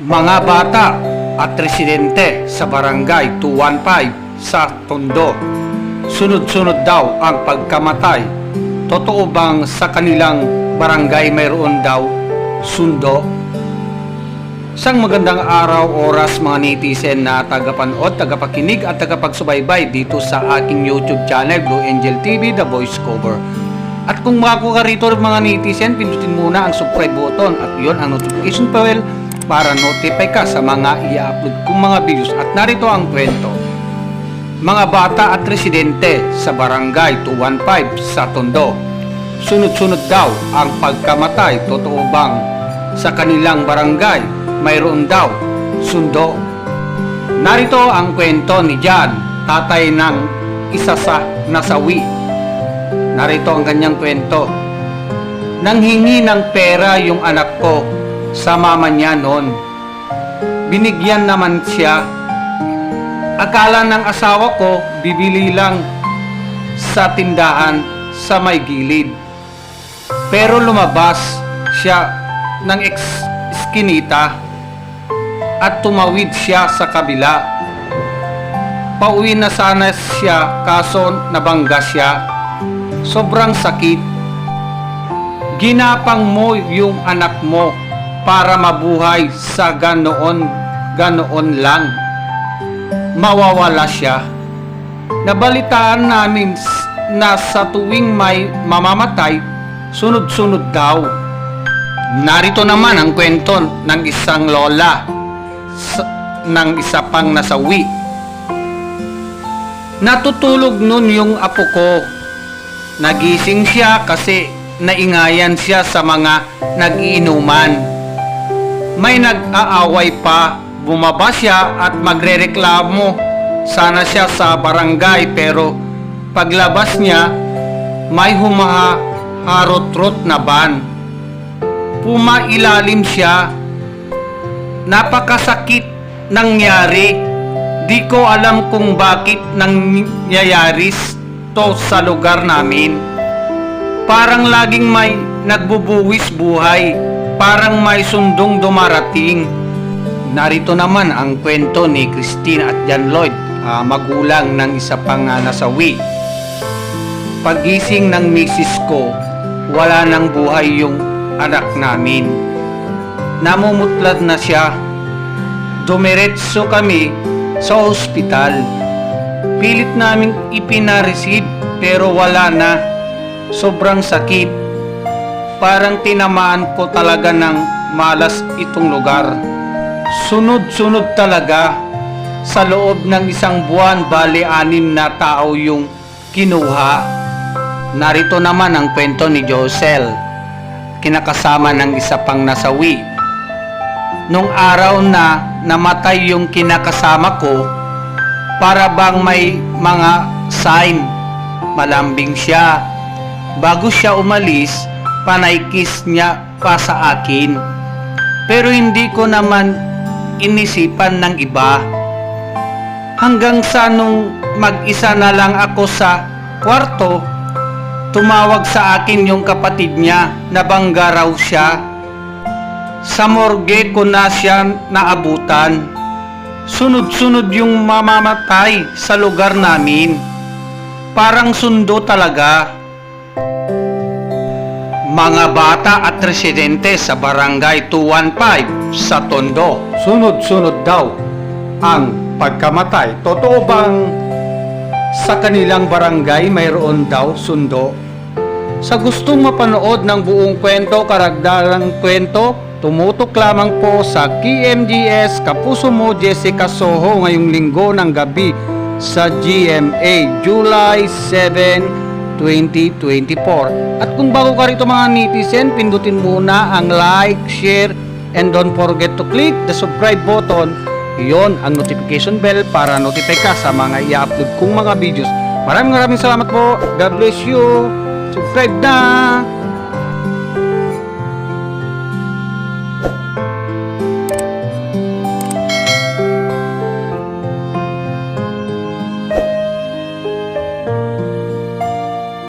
Mga bata at residente sa barangay 215 sa Tondo. Sunod-sunod daw ang pagkamatay. Totoo bang sa kanilang barangay mayroon daw sundo? Isang magandang araw, oras mga netizen na tagapanood, tagapakinig at tagapagsubaybay dito sa aking YouTube channel, Blue Angel TV, The Voice Cover. At kung bago ka rito mga netizen, pindutin muna ang subscribe button at yon ang notification bell para notify ka sa mga i-upload kong mga videos. At narito ang kwento. Mga bata at residente sa barangay 215 sa Tondo. Sunod-sunod daw ang pagkamatay. Totoo bang sa kanilang barangay mayroon daw sundo? Narito ang kwento ni John, tatay ng isa sa nasawi. Narito ang kanyang kwento. Nanghingi ng pera yung anak ko sa mama niya noon. Binigyan naman siya Akala ng asawa ko, bibili lang sa tindahan sa may gilid. Pero lumabas siya ng eskinita at tumawid siya sa kabila. Pauwi na sana siya kaso nabangga siya. Sobrang sakit. Ginapang mo yung anak mo para mabuhay sa ganoon, ganoon lang mawawala siya. Nabalitaan namin na sa tuwing may mamamatay, sunod-sunod daw. Narito naman ang kwento ng isang lola s- ng isa pang nasawi. Natutulog nun yung apo ko. Nagising siya kasi naingayan siya sa mga nag-iinuman. May nag-aaway pa, bumaba siya at magrereklamo. Sana siya sa barangay pero paglabas niya, may humaharot-rot na van. Pumailalim siya. Napakasakit nangyari. Di ko alam kung bakit nangyayari to sa lugar namin. Parang laging may nagbubuwis buhay. Parang may sundong dumarating. Narito naman ang kwento ni Christine at John Lloyd, ah, magulang ng isa pang ah, nasawi. Pagising ng misis ko, wala nang buhay yung anak namin. Namumutlad na siya. Dumiretso kami sa ospital. Pilit naming ipinareceive pero wala na. Sobrang sakit. Parang tinamaan ko talaga ng malas itong lugar. Sunod-sunod talaga. Sa loob ng isang buwan, bali anim na tao yung kinuha. Narito naman ang kwento ni Josel, kinakasama ng isa pang nasawi. Nung araw na namatay yung kinakasama ko, para bang may mga sign, malambing siya. Bago siya umalis, panaykis niya pa sa akin. Pero hindi ko naman inisipan ng iba. Hanggang sa nung mag-isa na lang ako sa kwarto, tumawag sa akin yung kapatid niya na bangga raw siya. Sa morgue ko na siya naabutan. Sunod-sunod yung mamamatay sa lugar namin. Parang sundo talaga. Mga bata at residente sa barangay 215 sa Tondo. Sunod-sunod daw ang pagkamatay. Totoo bang sa kanilang barangay mayroon daw sundo? Sa gustong mapanood ng buong kwento, karagdagang kwento, tumutok lamang po sa KMGS Kapuso mo Jessica Soho ngayong linggo ng gabi sa GMA July 7, 2024. At kung bago ka rito mga netizen, pindutin muna ang like, share, and don't forget to click the subscribe button. Iyon ang notification bell para notify ka sa mga i-upload kong mga videos. Maraming maraming salamat po. God bless you. Subscribe na!